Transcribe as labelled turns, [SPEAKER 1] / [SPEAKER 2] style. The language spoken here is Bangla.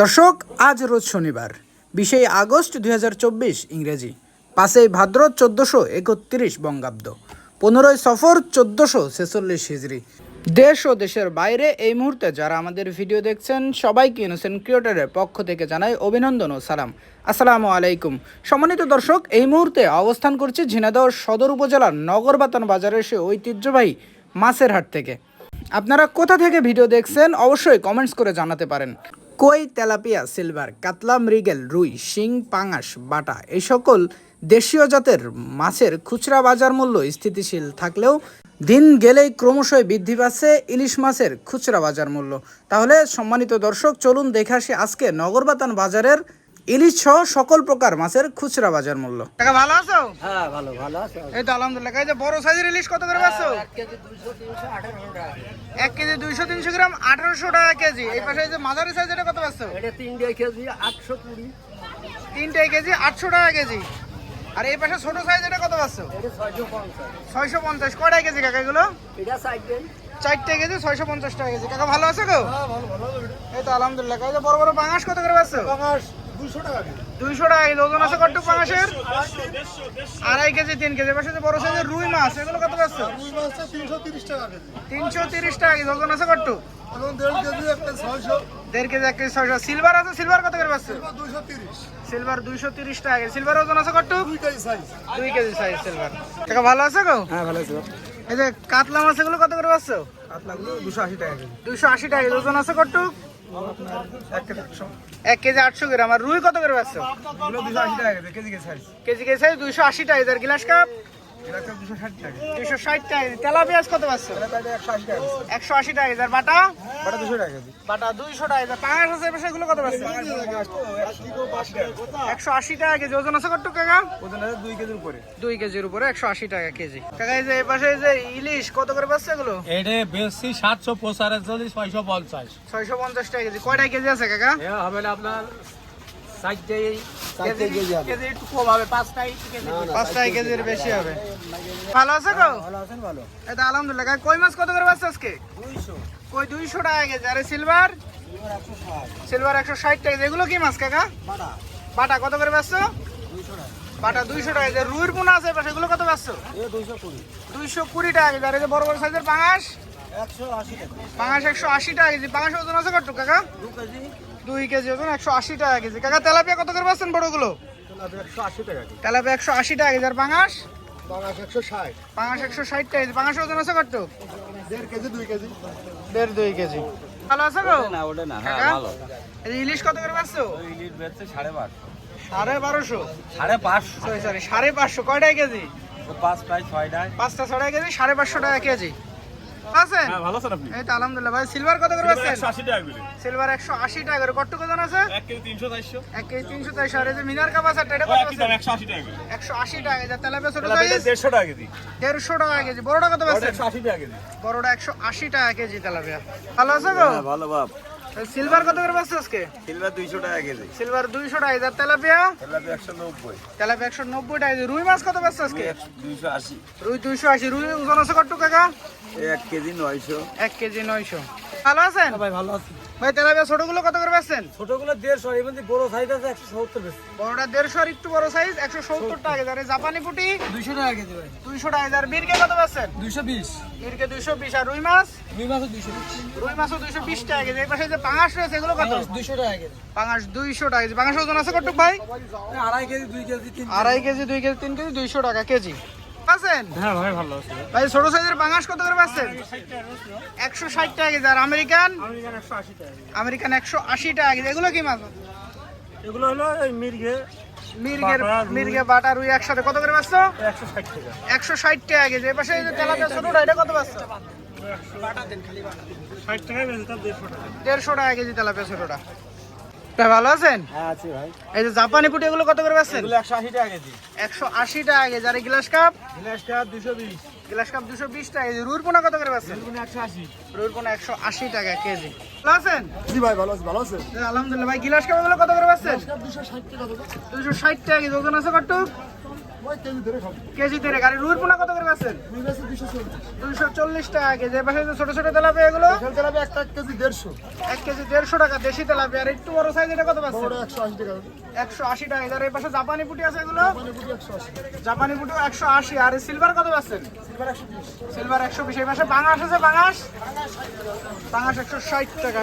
[SPEAKER 1] দর্শক, আজ রোজ শনিবার বিশে আগস্ট দুই হাজার চব্বিশ ইংরেজি, পাঁচই ভাদ্র চোদ্দোশো একত্রিশ বঙ্গাব্দ, পনেরোই সফর চোদ্দোশো ছেচল্লিশ হিজড়ি। দেশ ও দেশের বাইরে এই মুহূর্তে যারা আমাদের ভিডিও দেখছেন, সবাইকে ইনোসেন্ট ক্রিয়েটারের পক্ষ থেকে জানাই অভিনন্দন ও সালাম। আসসালামু আলাইকুম। সম্মানিত দর্শক, এই মুহূর্তে অবস্থান করছি ঝিনাইদহ সদর উপজেলার নগরবাতান বাজারের সে ঐতিহ্যবাহী মাছের হাট থেকে। আপনারা কোথা থেকে ভিডিও দেখছেন, অবশ্যই কমেন্টস করে জানাতে পারেন। কই তেলাপিয়া, সিলভার, কাতলা, মৃগেল, রুই, শিং, পাঙাশ, বাটা এই সকল দেশীয় জাতের মাছের খুচরা বাজার মূল্য স্থিতিশীল থাকলেও দিন গেলেই ক্রমশই বৃদ্ধি পাচ্ছে ইলিশ মাছের খুচরা বাজার মূল্য। তাহলে সম্মানিত দর্শক, চলুন দেখে আসি আজকে নগরবাতান বাজারের ইলিশ সহ সকল প্রকার মাছের খুচরা বাজার মূল্য। টাকা ভালো আছো?
[SPEAKER 2] হ্যাঁ ভালো ভালো আছে?
[SPEAKER 1] এই তো আলহামদুলিল্লাহ। এই যে বড় সাইজের ইলিশ কত করে পাচ্ছ?
[SPEAKER 2] এক কেজি দুইশো তিনশো আঠারোশো টাকা।
[SPEAKER 1] এক কেজি দুইশো তিনশো গ্রাম আঠারোশো টাকা কেজি। এই পাশে এই যে মাঝারি সাইজ এটা কত পাচ্ছ?
[SPEAKER 2] এটা তিনটে কেজি আটশো কুড়ি।
[SPEAKER 1] তিনটে কেজি আটশো টাকা কেজি। আর এই পাশে ছোট সাইজ এটা কত পাচ্ছ?
[SPEAKER 2] ছয়শো পঞ্চাশ।
[SPEAKER 1] কয়টা কেজি কাকা এগুলো?
[SPEAKER 2] এটা
[SPEAKER 1] চারটে। কেজি ছয়শো পঞ্চাশ টাকা কেজি। কাকা ভালো আছে গো? এই তো আলহামদুলিল্লাহ। এই যে বড় বড় পাঙাশ কত করে পাচ্ছ?
[SPEAKER 2] টাকা
[SPEAKER 1] দুইশো টাকা কেজি। ওজন আছে কটুক পাঙাশের আড়াই কেজি তিন কেজি। পাশে যে বড় সাইজের রুই মাছ এগুলো কত পাচ্ছ
[SPEAKER 2] তিনশো তিরিশ টাকা কেজি।
[SPEAKER 1] ওজন আছে
[SPEAKER 2] এখন দেড় কেজি একটা ছয়শো।
[SPEAKER 1] দেড় কেজি এক কেজি ছয়শো। সিলভার আছে সিলভার কত করে পাচ্ছ
[SPEAKER 2] দুশো তিরিশ।
[SPEAKER 1] সিলভার দুইশো তিরিশ টাকা কেজি। সিলভার ওজন আছে কটুক
[SPEAKER 2] দুই কেজি সাইজ
[SPEAKER 1] দুই কেজি সাইজ সিলভার। টাকা ভালো আছে গো?
[SPEAKER 2] হ্যাঁ ভালো আছে
[SPEAKER 1] এই যে কাতলা মাছ এগুলো কত করে পাচ্ছ
[SPEAKER 2] আপনাগুলো দুশো আশি টাকা
[SPEAKER 1] দুইশো আশি টাকা ওজন আছে কটুক
[SPEAKER 2] এক কেজি
[SPEAKER 1] আটশো গ্রাম। আর রুই কত করে পাচ্ছ
[SPEAKER 2] kg kg kg size
[SPEAKER 1] kg size দুইশো আশি টাকা। গিলাস কাপ?
[SPEAKER 2] দুশো ষাট টাকা।
[SPEAKER 1] তেলা পেঁয়াজ কত পাচ্ছ?
[SPEAKER 2] একশো আশি টাকা
[SPEAKER 1] বাটা?
[SPEAKER 2] বাটা দুশো টাকা কেজি।
[SPEAKER 1] বাটা দুইশো টাকা কত পাচ্ছ? একশো আশি টাকা কেজি। ওজন আছে কাকা?
[SPEAKER 2] ওজন আছে দুই কেজির উপরে।
[SPEAKER 1] দুই কেজির উপরে একশো আশি টাকা কেজি। কাকা এই যে এই পাশে যে ইলিশ কত করে পাচ্ছে এগুলো?
[SPEAKER 3] এটা বেশি সাতশো পঁচাশি ছয়শো পঞ্চাশ।
[SPEAKER 1] ছয়শো পঞ্চাশ টাকা কেজি। কয়টা কেজি আছে কাকা?
[SPEAKER 3] হবে না আপনার
[SPEAKER 2] কেজি।
[SPEAKER 3] একটু কম হবে পাঁচটাই কেজি
[SPEAKER 1] পাঁচটা কেজির বেশি হবে। ভালো আছে গো?
[SPEAKER 2] ভালো আছেন ভালো।
[SPEAKER 1] এটা আলহামদুলিল্লাহ। কই মাছ কত করে পাচ্ছে আজকে?
[SPEAKER 2] দুইশো।
[SPEAKER 1] কই দুইশো টাকা কেজি। আরে সিলভার? সিলভার একশো ষাট। টাকা এগুলো কি মাছ কাকা?
[SPEAKER 2] বাটা।
[SPEAKER 1] কত করে পাচ্ছ? বাটা দুইশো টাকা কেজি। রুইর পোনা আছে পাশে এগুলো কত পাচ্ছ?
[SPEAKER 2] দুইশো কুড়ি।
[SPEAKER 1] টাকা কেজি। আর এই যে বড় বড় সাইজের পাঙাশ?
[SPEAKER 2] একশো আশি টাকা।
[SPEAKER 1] পাঙাশ একশো আশি টাকা কেজি। পাঙাশ ওজন আছে কত কাকা?
[SPEAKER 2] দু কেজি।
[SPEAKER 1] দুই কেজি ওজন একশো আশি টাকা কেজি। কাকা তেলাপিয়া কত করে পাচ্ছেন বড়গুলো? তেলাপিয়া একশো আশি টাকা কেজি। আর পাঙাশ?
[SPEAKER 2] একশো ষাট।
[SPEAKER 1] পাঙাশ একশো ষাট টাকা কেজি। পাঙাশ ওজন আছে কত?
[SPEAKER 2] দেড় কেজি দুই কেজি।
[SPEAKER 1] দেড় দুই কেজি। ভালো আছে গো?
[SPEAKER 3] না ওটা না?
[SPEAKER 1] এই ইলিশ কত করে পাচ্ছ?
[SPEAKER 3] ইলিশ বেচছে সাড়ে পাঁচশো।
[SPEAKER 1] সাড়ে বারোশো?
[SPEAKER 3] সাড়ে পাঁচশো।
[SPEAKER 1] সরি সাড়ে পাঁচশো। কয়টায় কেজি?
[SPEAKER 3] পাঁচটায় ছয়টায়।
[SPEAKER 1] পাঁচটা ছড়াই কেজি সাড়ে পাঁচশো টাকা কেজি। আছেন?
[SPEAKER 3] হ্যাঁ ভালো আছেন আপনি?
[SPEAKER 1] এই তো আলহামদুলিল্লাহ। ভাই সিলভার কত করে পাচ্ছেন?
[SPEAKER 3] আশি টাকা করে।
[SPEAKER 1] সিলভার একশো আশি টাকা করে। কট্টু ওজন আছে?
[SPEAKER 3] কেজি
[SPEAKER 1] কেজি যে মিনার কাপ আছে এটা কত আছে
[SPEAKER 3] একশো আশি টাকা করে।
[SPEAKER 1] একশো আশি টাকা কেজি। আর তেলাপিয়া ছোট সাইজ
[SPEAKER 3] দেড়শো টাকা কেজি।
[SPEAKER 1] দেড়শো টাকা কেজি। বড়টা কত পাচ্ছেন?
[SPEAKER 3] একশো আশি টাকা কেজি।
[SPEAKER 1] বড়টা একশো আশি টাকা কেজি তেলাপিয়া। ভালো আছে গো?
[SPEAKER 2] ভালো বাপ।
[SPEAKER 1] সিলভার কত করে বাসছে আজকে?
[SPEAKER 2] সিলভার দুইশো টাকা কেজি।
[SPEAKER 1] সিলভার দুইশো টাকা। আর তেলাপিয়া?
[SPEAKER 2] তেলাপিয়া একশো নব্বই।
[SPEAKER 1] তেলাপিয়া একশো নব্বই টাকা। রুই মাছ কত পাচ্ছে আজকে?
[SPEAKER 2] দুইশো আশি।
[SPEAKER 1] রুই দুইশো আশি। রুই ওজন আছে কত টাকা
[SPEAKER 2] এক কেজি নয়শো।
[SPEAKER 1] এক কেজি নয়শো। ভালো আছেন?
[SPEAKER 2] ভাই ভালো আছি।
[SPEAKER 1] ভাই তেলাপিয়া ছোটগুলো কত করে পাচ্ছেন
[SPEAKER 2] ছোটগুলো দেড়শো এর মধ্যে বড় সাইজ আছে একশো সত্তর
[SPEAKER 1] বড়টা দেড়শো আর একটু বড় সাইজ একশো সত্তর টাকা কেজি আর জাপানি পুটি?
[SPEAKER 2] দুইশো টাকা কেজি ভাই।
[SPEAKER 1] দুইশো টাকা আর বীরকে কত পাচ্ছেন
[SPEAKER 2] দুইশো বিশ।
[SPEAKER 1] বীরকে দুইশো বিশ। আর রুই মাছ?
[SPEAKER 2] দুই মাসে দুইশো
[SPEAKER 1] রুই মাছও দুইশো বিশ টাকা কেজি। এই পাশে যে পাঙাশ রয়েছে এগুলো কত?
[SPEAKER 2] দুইশো টাকা কেজি।
[SPEAKER 1] পাঙাশ দুইশো টাকা কেজি। পাঙাশ ওজন আছে কটুক ভাই?
[SPEAKER 2] আড়াই কেজি দুই কেজি।
[SPEAKER 1] আড়াই কেজি দুই কেজি তিন কেজি দুইশো টাকা কেজি। পাচ্ছেন?
[SPEAKER 3] হ্যাঁ ভাই ভালো আছে।
[SPEAKER 1] ভাই ছোট সাইজের পাঙাশ কত করে পাচ্ছেন? একশো ষাট টাকা কেজি। আর আমেরিকান? আমেরিকান একশো আশি টাকা কেজি। এগুলো কি মাছ?
[SPEAKER 3] এগুলো হলো এই মির্গে
[SPEAKER 1] মির্গের
[SPEAKER 3] বাটা,
[SPEAKER 1] মির্গে বাটা রুই একসাথে কত করে পাচ্ছ?
[SPEAKER 3] একশো ষাট টাকা।
[SPEAKER 1] একশো ষাট টাকা কেজি। এপাশে এই যে তেলাপিয়া ছোটটা এটা কত পাচ্ছ?
[SPEAKER 3] ষাট টাকায় বেচে তার দেড়শো টাকা।
[SPEAKER 1] দেড়শো টাকা কেজি তেলাপিয়া ছোটটা। তা ভালো আছেন?
[SPEAKER 2] হ্যাঁ আছে ভাই।
[SPEAKER 1] এই যে জাপানি পুটি এগুলো কত করে পাচ্ছেন
[SPEAKER 2] এগুলো একশো আশি টাকা কেজি।
[SPEAKER 1] একশো আশি টাকা কেজি। আর গ্লাস কাপ?
[SPEAKER 2] গ্লাস কাপ দুশো বিশ।
[SPEAKER 1] গ্লাস কাপ দুশো বিশ টাকা কেজি। রুইর পোনা কত করে পাচ্ছেন
[SPEAKER 2] একশো আশি।
[SPEAKER 1] রুইর পোনা একশো আশি টাকা কেজি। ভালো আছেন?
[SPEAKER 2] জি ভাই ভালো আছে ভালো আছে
[SPEAKER 1] আলহামদুলিল্লাহ ভাই গিলাস কাপ এগুলো কত করে পাচ্ছেন
[SPEAKER 2] দুশো টাকা
[SPEAKER 1] দুশো ষাট টাকা কেজি। ওজন আছে কত
[SPEAKER 2] কেজি
[SPEAKER 1] পোনা কত করে বেচছেন
[SPEAKER 2] দুশো চল্লিশ।
[SPEAKER 1] দুইশো চল্লিশ টাকা কেজি। যে ছোট ছোট তেলাপিয়া এগুলো?
[SPEAKER 2] তেলাপি একটা এক কেজি দেড়শো।
[SPEAKER 1] এক কেজি দেড়শো টাকা দেশি তেলাপিয়া। আর একটু বড় সাইজ এটা কত পাচ্ছেন
[SPEAKER 2] বড় একশো আশি টাকা।
[SPEAKER 1] একশো আশি টাকা। এদের এই পাশে জাপানি পুটি আছে এগুলো? জাপানি পুটি একশো আশি। আর সিলভার কত পাচ্ছেন
[SPEAKER 2] সিলভার একশো বিশ।
[SPEAKER 1] এই পাশে বাঙাশ আছে বাঙাশ বাঙাশ একশো ষাট টাকা